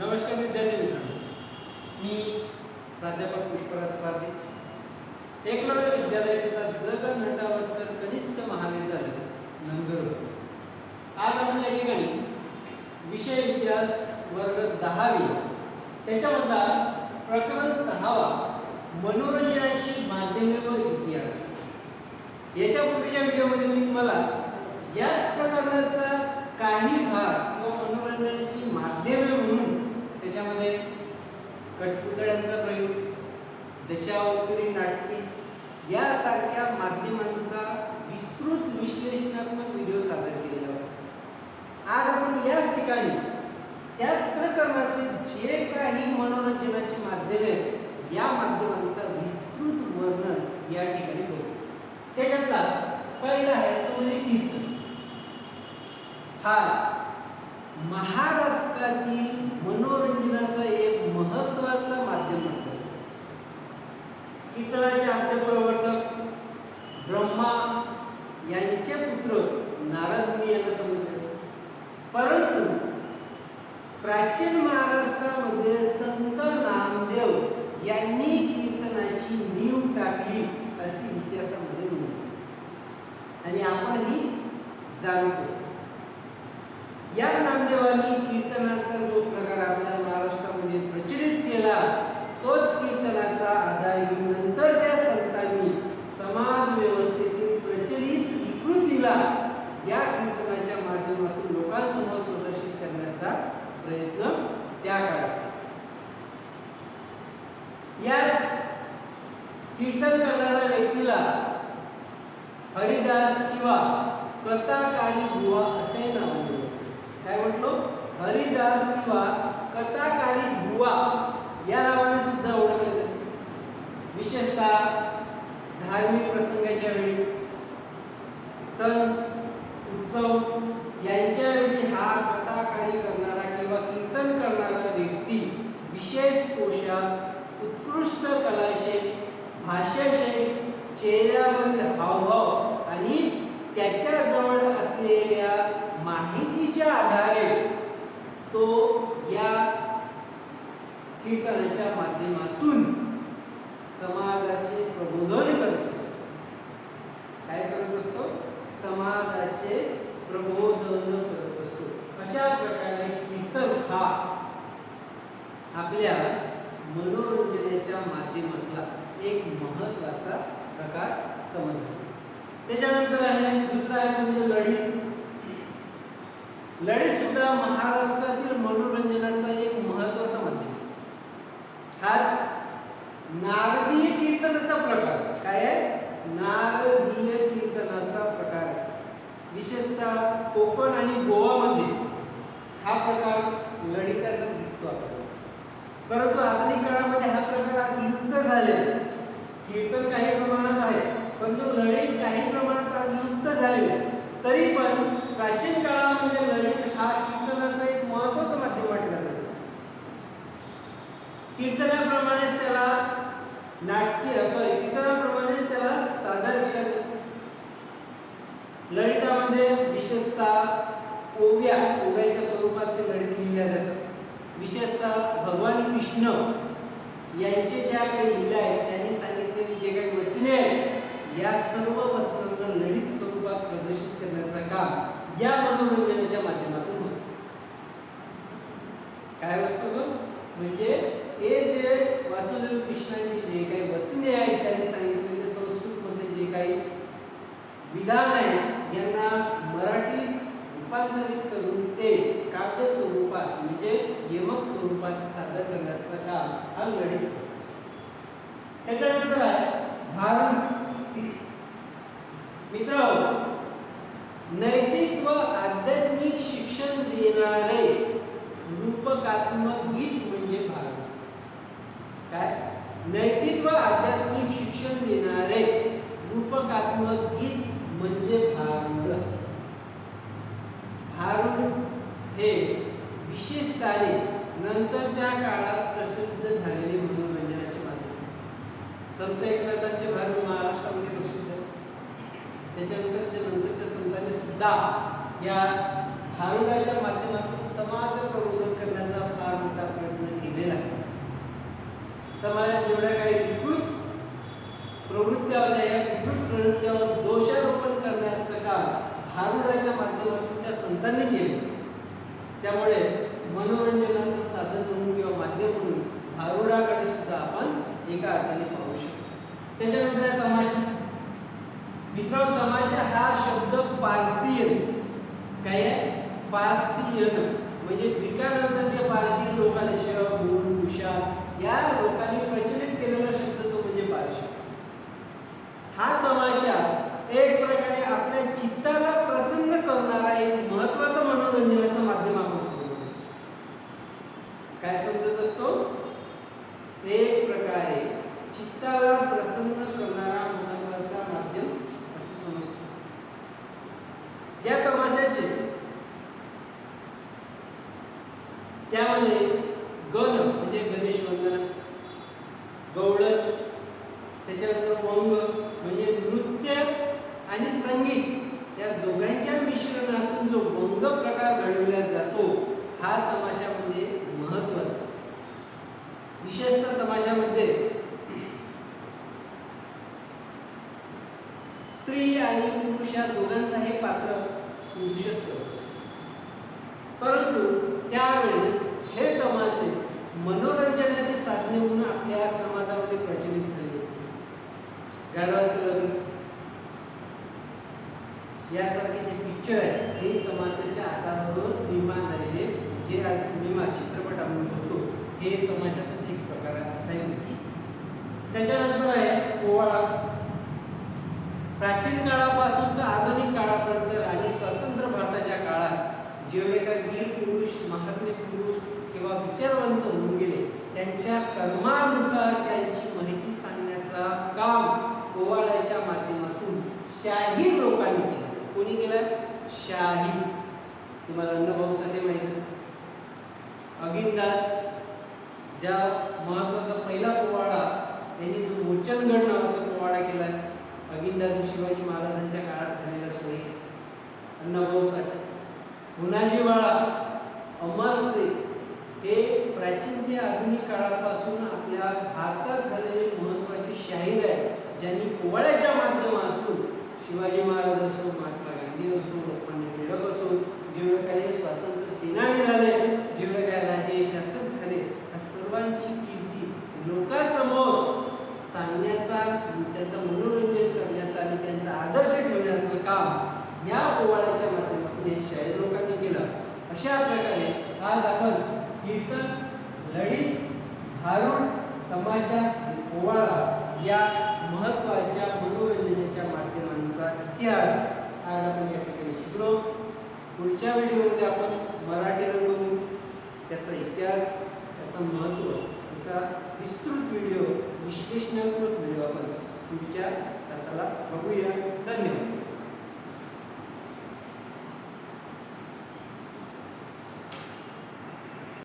नमस्कार विद्यार्थी मित्रांनो. मी प्राध्यापक पुष्पराज पारधी. एकलव्य विद्यालय तथा जगन नटावरकर कनिष्ठ महाविद्यालय नंदुरबार. आज आपण या ठिकाणी विषय इतिहास वर्ग दहावी त्याच्यामधला प्रकरण सहावा मनोरंजनाची माध्यमे व इतिहास. याच्या पूर्वीच्या व्हिडिओमध्ये मी तुम्हाला याच प्रकरणाचा काही भाग किंवा मनोरंजनाची माध्यमे म्हणून त्याच्यामध्ये कठपुतळ्यांचा प्रयोग दशावतारी नाटके यासारख्या माध्यमांचा विस्तृत विश्लेषणात्मक व्हिडिओ सादर केलेला होता. आज आपण याच ठिकाणी त्याच प्रकरणाचे जे काही मनोरंजनाची माध्यमे आहेत, या माध्यमांचा विस्तृत वर्णन या ठिकाणी करू त्याच्यातला पहिला आहे तो म्हणजे कीर्तन. हा महाराष्ट्रातील मनोरंजनाचा एक महत्त्वाचा माध्यम म्हटलं. जातं. कीर्तनाचे आद्य प्रवर्तक ब्रह्मा यांचे पुत्र नारद मुनी यांना समजले. परंतु प्राचीन महाराष्ट्रामध्ये संत नामदेव यांनी कीर्तनाची नीव टाकली अशी इतिहासामध्ये नोंद. आणि आपणही जाणतो. या नामदेवांनी कीर्तनाचा जो प्रकार आपल्या महाराष्ट्रामध्ये प्रचलित केला तोच कीर्तनाचा आधार घेऊन नंतरच्या संतांनी समाज व्यवस्थेतील प्रचलित विकृतीला या कीर्तनाच्या माध्यमातून लोकांसमोर प्रदर्शित करण्याचा प्रयत्न त्या काळात याच कीर्तन करणाऱ्या व्यक्तीला हरिदास किंवा कथाकारी बुवा असे नाव काय म्हटलो? हरिदास किंवा कथाकारी बुवा या नावाने सुद्धा ओळखले जाते. विशेषतः धार्मिक प्रसंगाच्या वेळी सण उत्सव यांच्या वेळी हा कथाकारी करणारा किंवा कीर्तन करणारा व्यक्ती विशेष पोशाख उत्कृष्ट कलाशैली भाषाशैली चेहऱ्यावरील हावभाव आणि त्याच्याजवळ असलेल्या माहितीच्या आधारे तो या कीर्तनाच्या माध्यमातून समाजाचे प्रबोधन करत असतो. काय करत असतो? समाजाचे प्रबोधन करत असतो. अशा प्रकारे कीर्तन हा आपल्या मनोरंजनाच्या माध्यमातला एक महत्त्वाचा प्रकार समजला. त्याच्यानंतर आहे दुसरा आहे म्हणजे लढी लढे सुद्धा महाराष्ट्रातील मनोरंजनाचा एक महत्त्वाचा माध्यम हाच नारदीय कीर्तनाचा प्रकार. काय आहे? नारदीय कीर्तनाचा प्रकार. विशेषतः कोकण आणि गोवामध्ये हा प्रकार लढिताचा दिसतो आपल्याला. परंतु आधुनिक काळामध्ये हा प्रकार आज लुप्त झालेला आहे. कीर्तन काही प्रमाणात आहे परंतु लढीत काही प्रमाणात आज लुप्त झालेले तरी पण प्राचीन म्हणजे लढीत हा कीर्तनाचा एक महत्त्वाचा माध्यम वाटला कीर्तनाप्रमाणेच त्याला नाट्य सॉरी कीर्तनाप्रमाणेच त्याला सादर केलं ललितामध्ये विशेषतः ओव्या ओव्याच्या स्वरूपात ते ललित लिहिल्या जातात. विशेषतः भगवान कृष्ण यांचे ज्या काही लीला आहेत त्यांनी सांगितलेली जे काही वचने आहेत या सर्व वचनांना ललित स्वरूपात प्रदर्शित करण्याचं काम या मनोरंजनाच्या माध्यमातून होत काय असतो म्हणजे ते जे वासुदेव कृष्णांची जे काही वचने आहेत त्यांनी सांगितलेले संस्कृतमध्ये जे काही विधान आहेत यांना मराठीत रूपांतरित करून ते काव्य स्वरूपात म्हणजे यमक स्वरूपात सादर करण्याचं काम हा लढित त्याच्यानंतर आहे भारत मित्र नैतिक व आध्यात्मिक शिक्षण देणारे रूपकात्मक गीत म्हणजे भागवत काय? नैतिक व आध्यात्मिक शिक्षण देणारे रूपकात्मक गीत म्हणजे भारुड. भारुड हे विशेषताने नंतरच्या काळात प्रसिद्ध झालेले मनोरंजनाचे माध्यम. संत एकनाथांचे भारुड महाराष्ट्रामध्ये प्रसिद्ध. त्याच्यानंतर त्याच्यानंतरच्या नंतरच्या संतांनी सुद्धा या भारुडाच्या माध्यमातून समाज प्रबोधन करण्याचा फार मोठा प्रयत्न केलेला आहे. समाजात जेवढ्या काही विकृत प्रवृत्त्या होत्या या विकृत प्रवृत्त्यावर दोषारोपण करण्याचं काम भारुडाच्या माध्यमातून त्या संतांनी केले. त्यामुळे मनोरंजनाचं साधन म्हणून किंवा माध्यम म्हणून भारुडाकडे सुद्धा आपण एका अर्थाने पाहू शकतो. त्याच्यानंतर आहे तमाशा मित्रांनो तमाशा हा शब्द पारसियन. काय आहे? पारसियन. म्हणजे ग्रीकानंतर जे पारसी लोकांना शेव शव कुशाल या लोकांनी प्रचलित केलेला शब्द तो म्हणजे पारशी. हा तमाशा एक प्रकारे आपल्या चित्ताला प्रसन्न करणारा एक महत्वाचं मनोरंजनाचं माध्यम आपण समजतो काय समजत असतो? एक प्रकारे चित्ताला प्रसन्न करणारा महत्त्वाचा माध्यम असं समजतो या तमाशाचे त्यामध्ये गण म्हणजे गणेश वंदना गवळण त्याच्यानंतर वंग म्हणजे नृत्य आणि संगीत या दोघांच्या मिश्रणातून जो वंग प्रकार घडवला जातो हा तमाशा म्हणजे महत्त्वाचा विशेषतः तमाशामध्ये स्त्री आणि पुरुष या दोघांचाही पात्र पुरुषच करतो परंतु त्यावेळेस हे तमाशे मनोरंजनाचे साधने म्हणून आपल्या समाजामध्ये प्रचलित झाले. गाढवाचं लग्न यासारखे जे पिक्चर आहेत हे तमाशाच्या आधारावरच निर्माण झालेले जे आज सिनेमा चित्रपट आपण बघतो हे तमाशाचाच एक प्रकार आहे असाही त्याच्यानंतर आहे पोवाडा प्राचीन काळापासून तर आधुनिक काळापर्यंत आणि स्वतंत्र भारताच्या काळात जेवढे काही वीर पुरुष महात्मे पुरुष किंवा विचारवंत होऊन गेले त्यांच्या कर्मानुसार त्यांची माहिती सांगण्याचा काम पोवाड्याच्या माध्यमातून शाहीर लोकांनी केलं. कोणी केलं? शाही. तुम्हाला अण्णाभाऊ साठे माहिती असत अगिनदास ज्या महत्त्वाचा पहिला पोवाडा त्यांनी जो मोचनगड नावाचा पोवाडा केला. आहे अगिनदास शिवाजी महाराजांच्या काळात झालेला सोय अण्णाभाऊ साठे. हुनाजीवाळा अमरसिंग हे प्राचीन ते आधुनिक काळापासून आपल्या भारतात झालेले महत्त्वाचे शाहीर आहेत ज्यांनी पोवाड्याच्या माध्यमातून शिवाजी महाराज असो महात्मा गांधी असो लोकमान्य टिळक असो जेवढे काही स्वातंत्र्य सेनानी झाले जेवढे काही राजे शासक झाले या सर्वांची कीर्ती लोकांसमोर सांगण्याचा त्यांचं मनोरंजन करण्याचा आणि त्यांचा आदर्श ठेवण्याचं काम या पोवाड्याच्या माध्यमातून हे शाहीर लोक अशा प्रकारे आज आपण कीर्तन लढीत भारूड तमाशा ओवाळा या महत्त्वाच्या मनोरंजनाच्या माध्यमांचा इतिहास आज आपण या ठिकाणी शिकलो. पुढच्या व्हिडिओमध्ये आपण मराठी रंगभूमी त्याचा इतिहास त्याचं महत्त्व त्याचा विस्तृत व्हिडिओ विश्लेषणात्मक व्हिडिओ आपण पुढच्या तासाला बघूया. धन्यवाद.